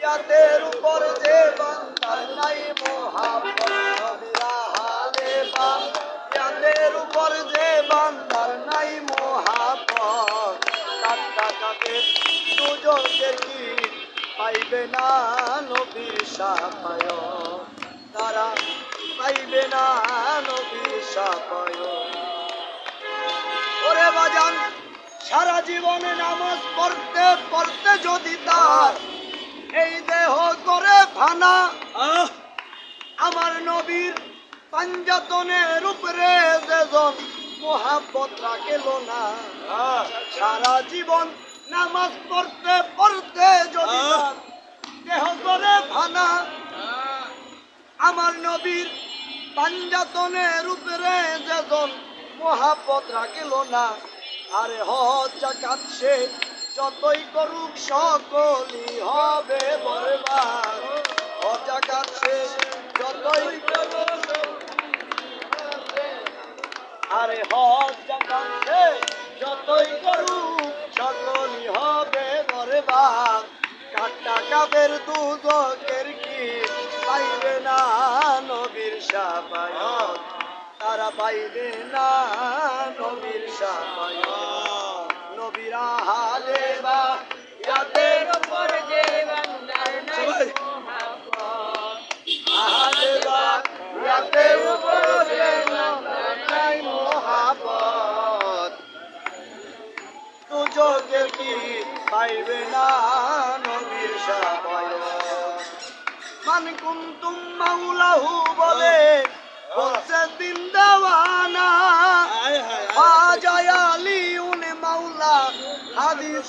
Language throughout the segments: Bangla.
ইয়াদের উপর যে বান্দার নাই মোহাম্মদ নবীরা হালেবা ইয়াদের উপর যে বান্দার নাই মোহাম্মদ। কাট্টা কাটে দুজনকে কি পাইবে না নবীর সাপায় তারা পাইবে না নবীর সাপায় সারা জীবনে নামাজ পড়তে পড়তে যদি তার এই দেহ করে ফানা আমার নবীর পাঞ্জাতনের উপরে যেজন মোহাব্বত রাখেল না সারা জীবন নামাজ পড়তে পড়তে যদি দেহ করে ফানা আমার নবীর পাঞ্জাতনের উপরে যেজন মহাপত রাখিল না আরে হজ্জা কাছে যতই করুক সকলই হবে বরবাদ। হজ্জা কাছে যতই আরে হজ্জা কাছে যতই করুক সকলই হবে বরবাদ। কাটা কাবের দুজকের কি পাইবে না নবীর সাপায়ত তারা পাইবে না নবীর নবীরা হালে বা ইয়াদের উপর যে বান্দার নাই আহালে বা ইয়াদের উপর যে বান্দার নাই মোহাব্বত। দুজকে কি পাইবে না নবীর সাপায়ত মান কুন্তুম মাওলাহু বলে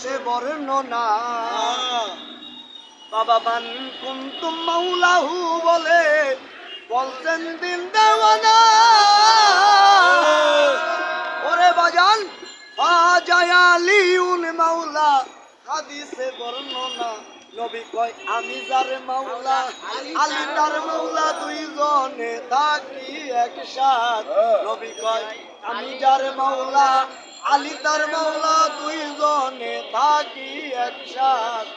হাদিসে বর্ণনা। বাবা বান কুন্তুম মাওলাহু বলে বলছেন দিন দেওয়ানা। ওরে বাজান বাজায় আলিউন মাওলা হাদিসে বর্ণনা। নবী কয় আমি যার মাওলা আলী তার মাওলা দুইজনে থাকি একসাথ। নবী কয় আমি যার মাওলা আলী তার মাওলা দুইজনে থাকি একসাথ।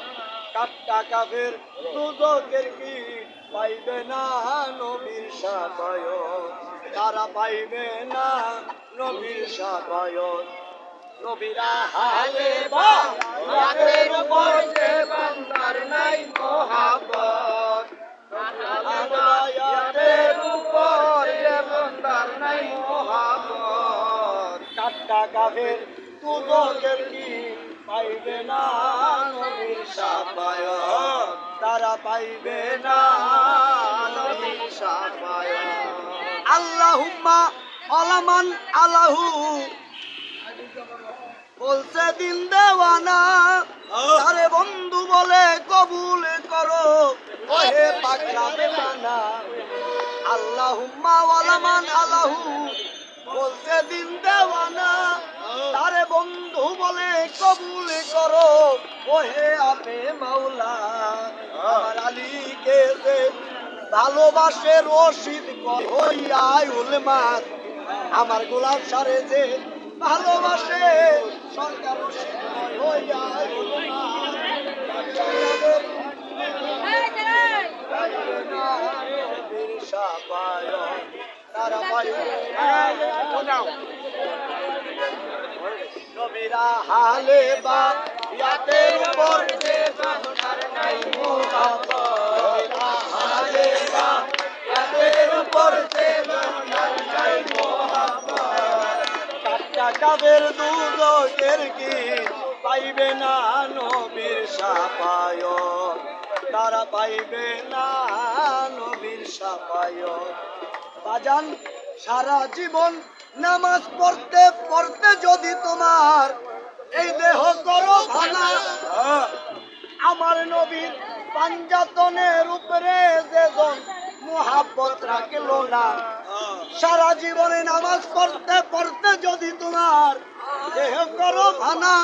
কাট্টা কাফের দুজকের কি পাইবে না নবীর সাবায়ত তারা পাইবে না নবীর সাবায়ত নবীরা হালে বা উপর যে বান্দার নাই মোহাব্বত রাতের কাট্টা কাফের তুজকের কি পাইবে না নবীর সাবায়ত তারা পাইবে না নবীর সাবায়ত আল্লাহুম্মা আলামান আলাহু, বলছে দিন দেওয়ানা। আরে বন্ধু বলে কবুল করো। ওহে পাকড়া বেমানা। আল্লাহুম্মা ওয়ালামান আলাহু বলছে দিন দেওয়ানা। তারে বন্ধু বলে কবুল করো। ওহে আপে মাওলা, আমার আলীকে যে ভালোবাসে রশিদ হইয়াই উলমাত আমার গোলাপ সারে যে ভালোবাসে, সরকার রশিদ হইয়াই উলমাত তারা পাইবে নবীরা হালে বা ইয়াদের উপর যে বাংলার নাই মোহাম্মদ নবীরা হালে বা ইয়াদের উপর পাইবে না নবীর সাপায় বাজান, সারা জীবন নামাজ পড়তে পড়তে যদি তোমার এই দেহ করো ভাঙা আমার নবীর পাঞ্জাতনের উপরে যেজন মোহাব্বত রাখল না, সারা জীবনে নামাজ পড়তে পড়তে যদি তোমার দেহ করো ভাঙা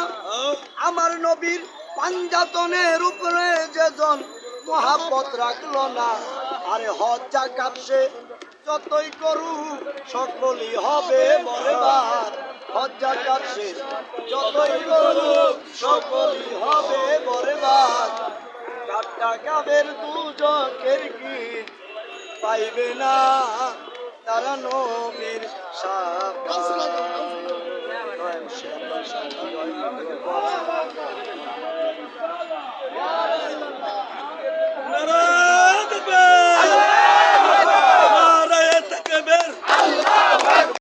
আমার নবীর পাঞ্জাতনের উপরে যেজন মহাব্বত রাখল না, আরে হজ্জা কাটছে যতই করু সকলই হবে বরবাদ হজ্জা কাছে যতই করু সকলই হবে বরবাদ কাটটা গাবের দুজকের কি পাইবে না? তারা নবীর সাপ